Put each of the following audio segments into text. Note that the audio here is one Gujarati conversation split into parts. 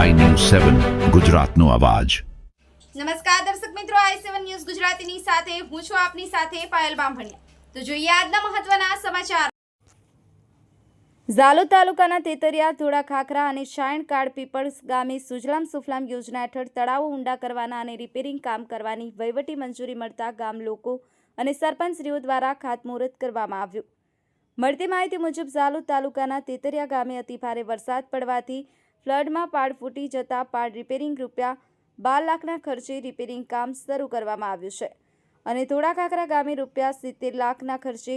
સેવન, ગુજરાતનો અવાજ. નમસ્કાર દર્શક મિત્રો, આઈ સેવન ન્યૂઝ ગુજરાતીની સાથે હું છું આપની સાથે પાયલ બામભણિયા. તો જોઈએ આજના મહત્વના સમાચાર. ઝાલોદ તાલુકાના તેતરિયા, ધોળા ખાખરા અને શાયણ કાળ પીપળસ ગામે સુજલામ સુફલામ યોજના હેઠળ તળાવો ઊંડા કરવાના અને રિપેરિંગ કામ કરવાની વહીવટી મંજૂરી મળતા ગામ લોકો અને સરપંચશ્રીઓ દ્વારા ખાતમુહૂર્ત કરવામાં આવ્યું. મળતી માહિતી મુજબ, ઝાલોદ તાલુકાના તેતરિયા ગામે અતિભારે વરસાદ પડવાથી ફ્લડમાં પાડ ફૂટી જતા પાડ રિપેરિંગ રૂપિયા બાર લાખના ખર્ચે રિપેરિંગ કામ શરૂ કરવામાં આવ્યું છે. અને થોડા કાંકરા ગામે રૂપિયા સિત્તેર લાખના ખર્ચે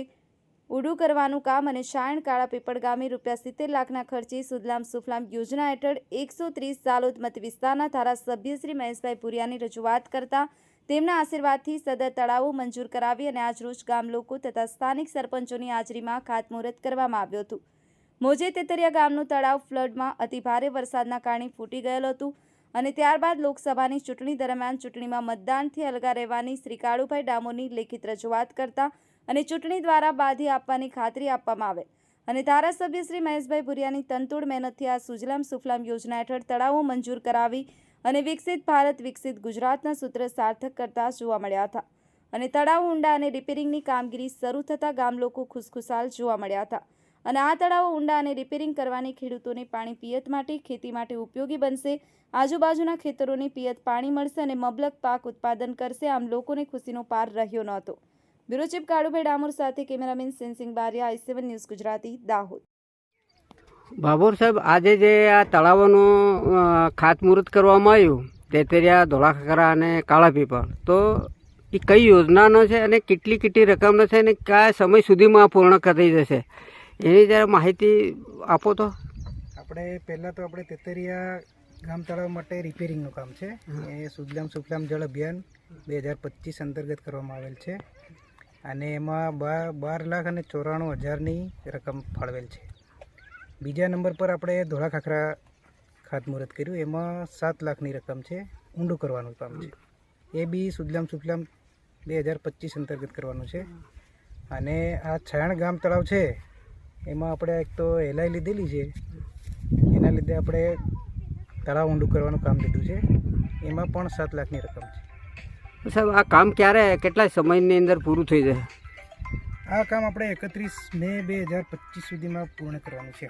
ઉડું કરવાનું કામ અને શાયણ કાળા પીપળ ગામે રૂપિયા સિત્તેર લાખના ખર્ચે સુદલામ સુફલામ યોજના હેઠળ એકસો ત્રીસ સાલોદ મત વિસ્તારના ધારાસભ્ય શ્રી મહેશભાઈ પુરિયાની રજૂઆત કરતા તેમના આશીર્વાદથી સદર તળાવો મંજૂર કરાવી અને આજરોજ ગામ લોકો તથા સ્થાનિક સરપંચોની હાજરીમાં ખાતમુહૂર્ત કરવામાં આવ્યું હતું. મોજે તેતરિયા ગામનું તળાવ ફ્લડમાં અતિભારે વરસાદના કારણે ફૂટી ગયેલું હતું અને ત્યારબાદ લોકસભાની ચૂંટણી દરમિયાન ચૂંટણીમાં મતદાનથી અલગા રહેવાની શ્રી કાળુભાઈ ડામોરની લેખિત રજૂઆત કરતા અને ચૂંટણી દ્વારા બાધી આપવાની ખાતરી આપવામાં આવે. અને ધારાસભ્ય શ્રી મહેશભાઈ ભુરિયાની તંતુડ મહેનતથી આ સુજલામ સુફલામ યોજના હેઠળ તળાવો મંજૂર કરાવી અને વિકસિત ભારત, વિકસિત ગુજરાતના સૂત્ર સાર્થક કરતા જોવા મળ્યા હતા. અને તળાવ ઊંડા અને રિપેરિંગની કામગીરી શરૂ થતાં ગામ લોકો ખુશખુશાલ જોવા મળ્યા હતા. અને આ તળાવો ઊંડા અને રિપેરિંગ કરવાની ખેડૂતોને પાણી પિયત માટે, ખેતી માટે ઉપયોગી બનશે. આજુબાજુના ખેતરોને પિયત પાણી મળશે અને મબલક પાક ઉત્પાદન કરશે. આમ લોકોને ખુશીનો પાર રહ્યો નહોતો. બ્યુરો ચીફ કાળુભાઈ ડામોર સાથે cameraman Sensing Bariya, I seven news Gujarati, Dahod. Babur સાહેબ, આજે જે આ તળાવોનું ખાતમુહૂર્ત કરવામાં આવ્યું તેતરિયા ધોળાખરા અને કાળા પીપળ તો એ કઈ યોજનાનો છે અને કેટલી કેટલી રકમનો છે અને કયા સમય સુધીમાં પૂર્ણ કરી જશે? એની જરા માહિતી આપો તો. આપણે પહેલાં તો આપણે તેતરિયા ગામ તળાવ માટે રિપેરિંગનું કામ છે. એ સુજલામ સુફલામ જળ અભિયાન બે હજાર પચીસ અંતર્ગત કરવામાં આવેલ છે. અને એમાં બાર બાર લાખ અને ચોરાણું હજારની રકમ ફાળવેલ છે. બીજા નંબર પર આપણે ધોળા ખાખરા ખાતમુહૂર્ત કર્યું. એમાં સાત લાખની રકમ છે. ઊંડું કરવાનું કામ છે. એ બી સુજલામ સુફલામ બે હજાર પચીસ અંતર્ગત કરવાનું છે. અને આ છાયણ ગામ તળાવ છે એમાં આપણે એક તો એલઆઈ લીધેલી છે. એના લીધે આપણે તળાવ ઊંડું કરવાનું કામ લીધું છે. એમાં પણ સાત લાખની રકમ છે. સાહેબ આ કામ ક્યારે કેટલા સમયની અંદર પૂરું થઈ જશે આ કામ આપણે એકત્રીસ મે બે હજાર પચીસ સુધીમાં પૂર્ણ કરવાનું છે.